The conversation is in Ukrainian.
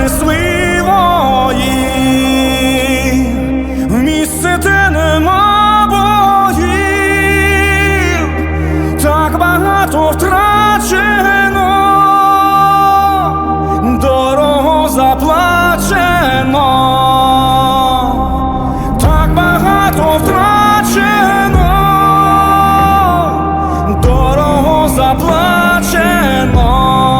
щитах несли в місце, де нема боїв, так багато втрачено, дорого заплачено, заплачено.